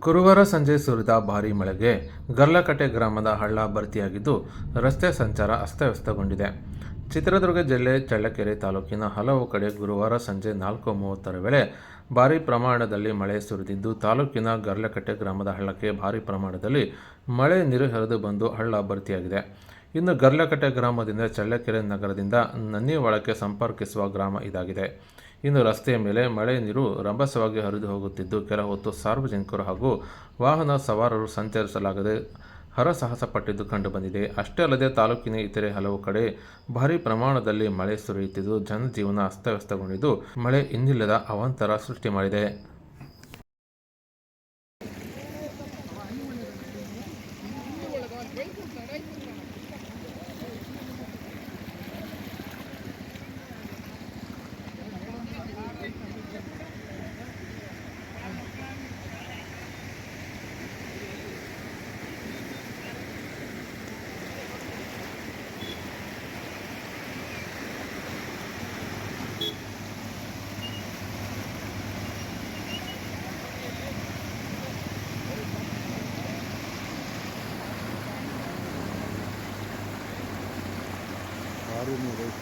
ಗುರುವಾರ ಸಂಜೆ ಸುರಿದ ಭಾರೀ ಮಳೆಗೆ ಗರ್ಲಕಟ್ಟೆ ಗ್ರಾಮದ ಹಳ್ಳ ಭರ್ತಿಯಾಗಿದ್ದು ರಸ್ತೆ ಸಂಚಾರ ಅಸ್ತವ್ಯಸ್ತಗೊಂಡಿದೆ. ಚಿತ್ರದುರ್ಗ ಜಿಲ್ಲೆ ಚಳ್ಳಕೆರೆ ತಾಲೂಕಿನ ಹಲವು ಕಡೆ ಗುರುವಾರ ಸಂಜೆ ನಾಲ್ಕು ಮೂವತ್ತರ ವೇಳೆ ಭಾರೀ ಪ್ರಮಾಣದಲ್ಲಿ ಮಳೆ ಸುರಿದಿದ್ದು, ತಾಲೂಕಿನ ಗರ್ಲಕಟ್ಟೆ ಗ್ರಾಮದ ಹಳ್ಳಕ್ಕೆ ಭಾರಿ ಪ್ರಮಾಣದಲ್ಲಿ ಮಳೆ ನೀರು ಹರಿದು ಬಂದು ಹಳ್ಳ ಭರ್ತಿಯಾಗಿದೆ. ಇನ್ನು ಗರ್ಲಕಟ್ಟೆ ಗ್ರಾಮದಿಂದ ಚಳ್ಳಕೆರೆ ನಗರದಿಂದ ನನ್ನಿವಾಳಕ್ಕೆ ಸಂಪರ್ಕಿಸುವ ಗ್ರಾಮ ಇದಾಗಿದೆ. ಇನ್ನು ರಸ್ತೆಯ ಮೇಲೆ ಮಳೆ ನೀರು ರಂಭಸವಾಗಿ ಹರಿದು ಹೋಗುತ್ತಿದ್ದು, ಕೆಲ ಹೊತ್ತು ಸಾರ್ವಜನಿಕರು ಹಾಗೂ ವಾಹನ ಸವಾರರು ಸಂಚರಿಸಲಾಗದೆ ಹರಸಾಹಸ ಪಟ್ಟಿದ್ದು ಕಂಡುಬಂದಿದೆ ಅಷ್ಟೇ ಅಲ್ಲದೆ ತಾಲೂಕಿನ ಇತರೆ ಹಲವು ಕಡೆ ಭಾರೀ ಪ್ರಮಾಣದಲ್ಲಿ ಮಳೆ ಸುರಿಯುತ್ತಿದ್ದು, ಜನಜೀವನ ಅಸ್ತವ್ಯಸ್ತಗೊಂಡಿದ್ದು ಮಳೆ ಇನ್ನಿಲ್ಲದ ಅವಾಂತರ ಸೃಷ್ಟಿ ಮಾಡಿದೆ. barulho, meu rei.